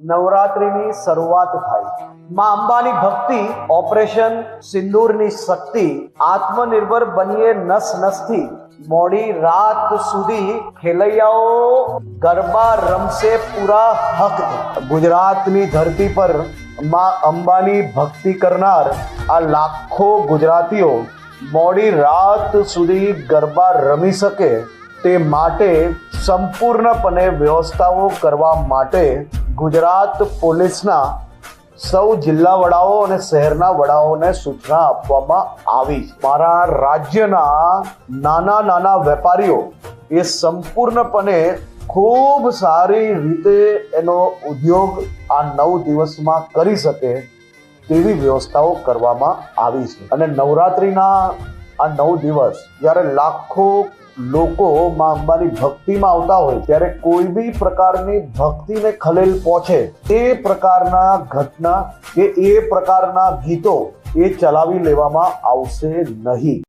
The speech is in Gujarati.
નવરાત્રિની શરૂઆત થાય. માં અંબાની ભક્તિ, ઓપરેશન, સિંદૂરની શક્તિ, આત્મનિર્ભર બનીએ નસ નસથી. મોડી રાત સુધી ખેલૈયાઓ ગરબા રમશે પૂરા હક. ગુજરાતની ધરતી પરમાં અંબાની ભક્તિ કરનાર આ લાખો ગુજરાતીઓ મોડી રાત સુધી ગરબા રમી શકે તે માટે સંપૂર્ણપણે વ્યવસ્થાઓ કરવા માટે ગુજરાત પોલીસના સૌ જિલ્લા વડાઓ અને શહેરના વડાઓને સૂચના આપવામાં આવી મારા રાજ્યના નાના નાના વેપારીઓ એ સંપૂર્ણપણે ખૂબ સારી રીતે એનો ઉદ્યોગ આ નવ દિવસમાં કરી શકે તેવી વ્યવસ્થાઓ કરવામાં આવી છે. અને નવરાત્રિના આ નવ દિવસ જ્યારે લાખો લોકો મા અંબાની ભક્તિમાં આવતા હોય ત્યારે કોઈ બી પ્રકારની ભક્તિને ખલેલ પહોંચે એ પ્રકારના ઘટના કે એ પ્રકારના ગીતો એ ચલાવી લેવામાં આવશે નહીં.